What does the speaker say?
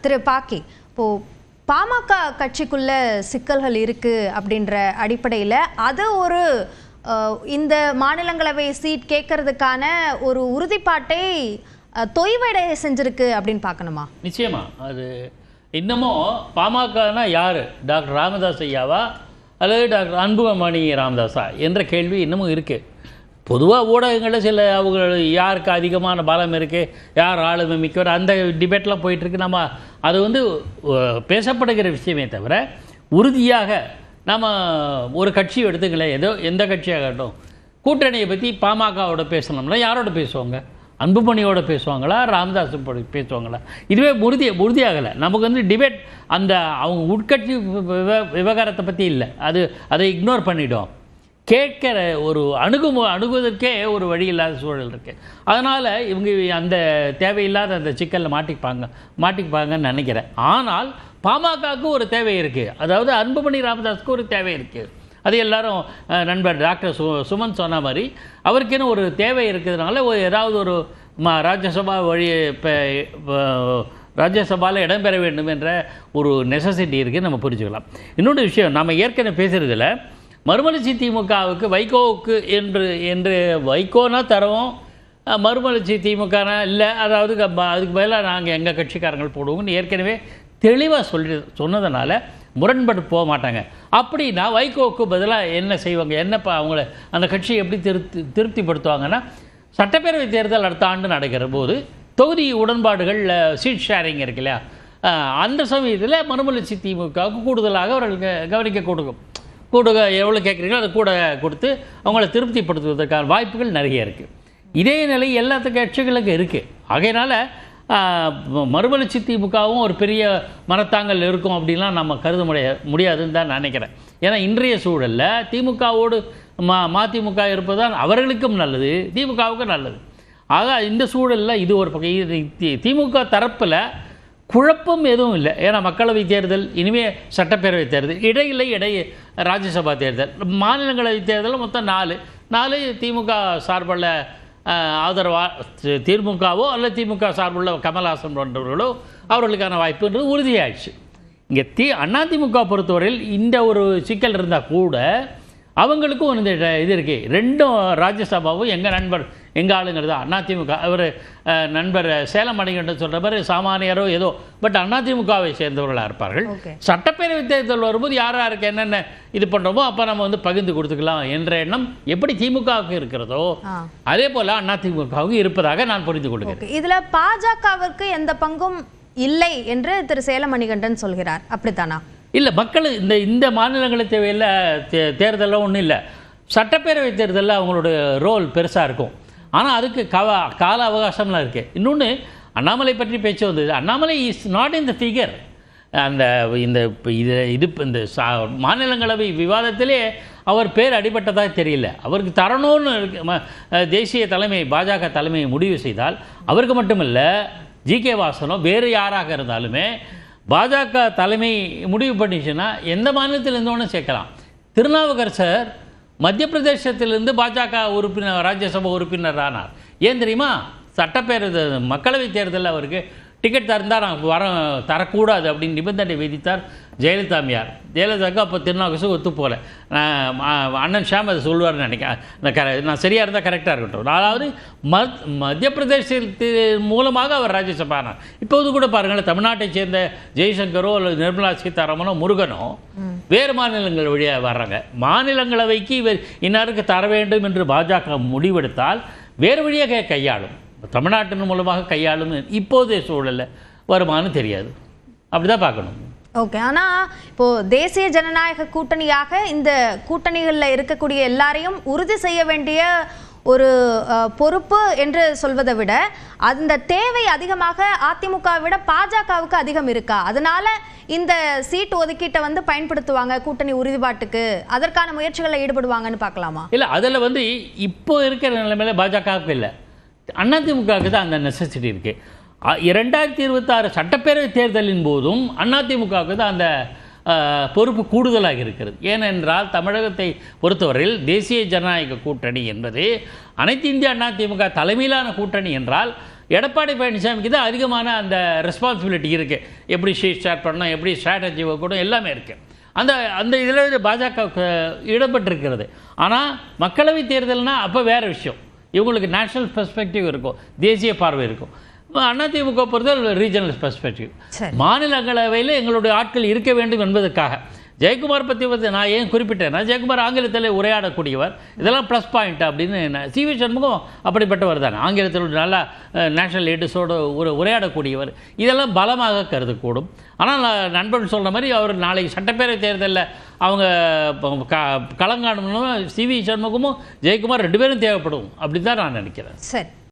திரு பாக்கி இப்போ பாமக கட்சிக்குள்ள சிக்கல்கள் இருக்கு அப்படின்ற அடிப்படையில் அது ஒரு இந்த மாநிலங்களவை சீட் கேட்கறதுக்கான ஒரு உறுதிப்பாட்டை தொய்வடைய செஞ்சிருக்கு அப்படின்னு பார்க்கணுமா? நிச்சயமா. அது இன்னமும் பாமகனா யார்? டாக்டர் ராமதாஸ் ஐயாவா? அல்லது டாக்டர் அன்புமணி ராமதாஸா? என்ற கேள்வி இன்னமும் இருக்குது பொதுவாக ஊடகங்களில் சில அவங்க யாருக்கு அதிகமான பலம் இருக்குது யார் ஆளுமை மிக்கவர் அந்த டிபேட்லாம் போயிட்டுருக்கு. நம்ம அது வந்து பேசப்படுகிற விஷயமே தவிர உறுதியாக நம்ம ஒரு கட்சி எடுத்துக்கல ஏதோ எந்த கட்சியாகட்டும் கூட்டணியை பற்றி பாமகவோட பேசணும்னா யாரோட பேசுவாங்க? அன்புமணியோட பேசுவாங்களா? ராமதாஸ் பேசுவாங்களா? இதுவே உறுதி உறுதியாகலை. நமக்கு வந்து டிபேட் அந்த அவங்க உட்கட்சி விவ- விவகாரத்தை பற்றி இல்லை. அது அதை இக்னோர் பண்ணிவிடும் கேட்கிற ஒரு அணுகுமு அணுகுவதற்கே ஒரு வழி இல்லாத சூழல் இருக்குது அதனால் இவங்க அந்த தேவையில்லாத அந்த சிக்கலில் மாட்டிப்பாங்க மாட்டிப்பாங்கன்னு நினைக்கிறேன். ஆனால் பாமகவுக்கு ஒரு தேவை இருக்குது அதாவது அன்புமணி ராமதாஸுக்கு ஒரு தேவை இருக்குது அது எல்லாரும் நண்பர் டாக்டர் சு சுமன் சொன்ன மாதிரி அவருக்குன்னு ஒரு தேவை இருக்கிறதுனால ஒரு ஏதாவது ஒரு ம ராஜ்யசபா வழி இப்போ ராஜ்யசபாவில் இடம்பெற வேண்டும் என்ற ஒரு நெசசிட்டி இருக்குது நம்ம புரிஞ்சுக்கலாம். இன்னொன்று விஷயம் நம்ம ஏற்கனவே பேசுகிறதுல மறுமலர்ச்சி திமுகவுக்கு வைகோவுக்கு என்று என்று வைகோனா தரவும் மறுமலர்ச்சி திமுகனா இல்லை அதாவது அதுக்கு பதிலாக நாங்கள் எங்கள் கட்சிக்காரங்கள் போடுவோம்னு ஏற்கனவே தெளிவாக சொல்லி சொன்னதுனால முரண்பட்டு போக மாட்டாங்க. அப்படின்னா வைகோவுக்கு பதிலாக என்ன செய்வாங்க? என்னப்பா அவங்கள அந்த கட்சியை எப்படி திருப்தி திருப்திப்படுத்துவாங்கன்னா சட்டப்பேரவை தேர்தல் அடுத்த ஆண்டு நடக்கிற போது தொகுதி உடன்பாடுகள் சீட் ஷேரிங் இருக்கு இல்லையா? அந்த சமயத்தில் மறுமலர்ச்சி திமுகவுக்கு கூடுதலாக அவர்கள் கவனிக்க கொடுக்கும். கூட எவ்வளோ கேட்குறீங்களோ அதை கூட கொடுத்து அவங்கள திருப்திப்படுத்துவதற்கான வாய்ப்புகள் நிறைய இருக்குது இதே நிலை எல்லாத்து கட்சிகளுக்கும் இருக்குது ஆகையினால மறுமலர்ச்சி திமுகவும் ஒரு பெரிய மனத்தாங்கல் இருக்கும் அப்படின்லாம் நம்ம கருத முடிய முடியாதுன்னு தான் நினைக்கிறேன். ஏன்னா இன்றைய சூழலில் திமுகவோடு மா மதிமுக இருப்பதுதான் அவர்களுக்கும் நல்லது திமுகவுக்கும் நல்லது. ஆக இந்த சூழலில் இது ஒரு பக்கம் தி- திமுக தரப்பில் குழப்பம் எதுவும் இல்லை. ஏன்னா மக்களவை தேர்தல் இனிமேல் சட்டப்பேரவை தேர்தல் இடையில இடையே ராஜ்யசபா தேர்தல். மாநிலங்களவை தேர்தல் மொத்தம் நாலு. நாலு திமுக சார்பில் ஆதரவா திமுகவோ அல்ல திமுக சார்புள்ள கமல்ஹாசன் போன்றவர்களோ அவர்களுக்கான வாய்ப்புன்றது உறுதியாயிடுச்சு. இங்கே தி அதிமுக பொறுத்தவரையில் இந்த ஒரு சிக்கல் இருந்தால் கூட அவங்களுக்கும் இந்த இது இருக்குது ரெண்டும் ராஜ்யசபாவும் எங்கள் நண்பர் எங்கள் ஆளுங்கிறது? அதிமுக அவர் நண்பர் சேலம் மணிகண்டன் சொல்கிற மாதிரி சாமானியரோ ஏதோ. பட் அதிமுகவை சேர்ந்தவர்களாக இருப்பார்கள். சட்டப்பேரவை தேர்தல் வரும்போது யார் யாருக்கு என்னென்ன இது பண்ணுறோமோ அப்போ நம்ம வந்து பகிர்ந்து கொடுத்துக்கலாம் என்ற எண்ணம் எப்படி திமுகவுக்கு இருக்கிறதோ அதே போல் அதிமுகவுக்கு இருப்பதாக நான் புரிந்து கொள்கிறேன். இதுல பாஜகவிற்கு எந்த பங்கும் இல்லை என்று திரு சேலமணிகண்டன் சொல்கிறார். அப்படித்தானா? இல்லை மக்கள் இந்த இந்த மாநிலங்களை தேவையில்ல தே தேர்தலில் ஒன்றும் இல்லை. சட்டப்பேரவை தேர்தலில் அவங்களோட ரோல் பெருசாக இருக்கும். ஆனால் அதுக்கு கவ கால அவகாசம்லாம் இருக்குது இன்னொன்று அண்ணாமலை பற்றி பேச்சு வந்தது. Annamalai is not in the figure அந்த இந்த இது இது இந்த சா மாநிலங்களவை விவாதத்திலே அவர் பேர் அடிபட்டதாக தெரியல. அவருக்கு தரணும்னு இருக்கு தேசிய தலைமை பாஜக தலைமை முடிவு செய்தால் அவருக்கு மட்டுமல்ல ஜி கே வாசனோ வேறு யாராக இருந்தாலுமே பாஜக தலைமை முடிவு பண்ணிச்சுன்னா எந்த மாநிலத்தில் இருந்தோன்னு சேர்க்கலாம். திருநாவுக்கரசர் மத்திய பிரதேசத்திலிருந்து பாஜக உறுப்பினர் ராஜ்யசபா உறுப்பினர் ஆனார். ஏன் தெரியுமா? சட்டப்பேரவை மக்களவை தேர்தலில் அவருக்கு டிக்கெட் தந்தால் நான் வர தரக்கூடாது அப்படின்னு நிபந்தனை விதித்தார் ஜெயலலிதா ஜெயலலிதாவுக்கு அப்போ திருநாவுக்கரசு ஒத்து போகல அண்ணன் ஷாம் அதை சொல்லுவார்னு நினைக்கிறேன். கர நான் சரியாக இருந்தால் கரெக்டாக இருக்கட்டும். அதாவது மத் மத்திய பிரதேசத்தின் மூலமாக அவர் ராஜ்யசபா இப்போது கூட பாருங்களேன் தமிழ்நாட்டை சேர்ந்த ஜெய்சங்கரோ அல்லது நிர்மலா சீதாராமனோ முருகனோ வேறு மாநிலங்கள் வழியாக வர்றாங்க. மாநிலங்களவைக்கு இவர் இன்னாருக்கு தர வேண்டும் என்று பாஜக முடிவெடுத்தால் வேறு வழியாக கையாளும். தமிழ்நாட்டின் மூலமாக கையாளும் இப்போதைய சூழலில் வருமானு தெரியாது. அப்படிதான் பார்க்கணும். ஓகே ஆனா இப்போ தேசிய ஜனநாயக கூட்டணியாக இந்த கூட்டணிகள்ல இருக்கக்கூடிய எல்லாரையும் உறுதி செய்ய வேண்டிய ஒரு பொறுப்பு என்று சொல்வதை விட அந்த தேவை அதிகமாக அதிமுக விட பாஜகவுக்கு அதிகம் இருக்கா? அதனால இந்த சீட் ஒதுக்கீட்டை வந்து பயன்படுத்துவாங்க கூட்டணி உறுதிப்பாட்டுக்கு. அதற்கான முயற்சிகளில் ஈடுபடுவாங்கன்னு பார்க்கலாமா? இல்லை அதில் வந்து இப்போ இருக்கிற நிலைமையில பாஜகவுக்கு இல்லை. அதிமுகவுக்கு தான் அந்த நெசசிட்டி இருக்குது இரண்டாயிரத்தி இருபத்தாறு சட்டப்பேரவை தேர்தலின் போதும் அதிமுகவுக்கு தான் அந்த பொறுப்பு கூடுதலாக இருக்கிறது. ஏனென்றால் தமிழகத்தை பொறுத்தவரையில் தேசிய ஜனநாயக கூட்டணி என்பது அனைத்து இந்திய அதிமுக தலைமையிலான கூட்டணி என்றால் எடப்பாடி பழனிசாமிக்கு தான் அதிகமான அந்த ரெஸ்பான்சிபிலிட்டி இருக்குது எப்படி ஷீட் ஸ்டார்ட் பண்ணணும் எப்படி ஸ்ட்ராட்டஜி கூட எல்லாமே இருக்குது அந்த அந்த இதில் பாஜக இடம்பெற்றிருக்கிறது. ஆனால் மக்களவை தேர்தல்னால் அப்போ வேறு விஷயம். இவங்களுக்கு நேஷனல் பெர்ஸ்பெக்டிவ் இருக்கும். தேசிய பார்வை இருக்கும். அதிமுக பொறுத்தவரை ரீஜனல் பெர்ஸ்பெக்டிவ் மாநிலங்களவையில் எங்களுடைய ஆட்கள் இருக்க வேண்டும் என்பதற்காக. ஜெயக்குமார் பற்றி வந்து நான் ஏன் குறிப்பிட்டேன்னா ஜெயக்குமார் ஆங்கிலத்தில் உரையாடக்கூடியவர். இதெல்லாம் ப்ளஸ் பாயிண்ட் அப்படின்னு நான் சி வி சண்முகம் அப்படிப்பட்டவர் தானே. ஆங்கிலத்தில் நல்லா நேஷனல் லீடர்ஸோடு ஒரு உரையாடக்கூடியவர். இதெல்லாம் பலமாக கருதக்கூடும். ஆனால் நான் நண்பன் சொல்கிற மாதிரி அவர் நாளைக்கு சட்டப்பேரவை தேர்தலில் அவங்க க களங்காணணும் சி வி சண்முகமும் ஜெயக்குமார் ரெண்டு பேரும் தேவைப்படும். அப்படி தான் நான் நினைக்கிறேன். சரி.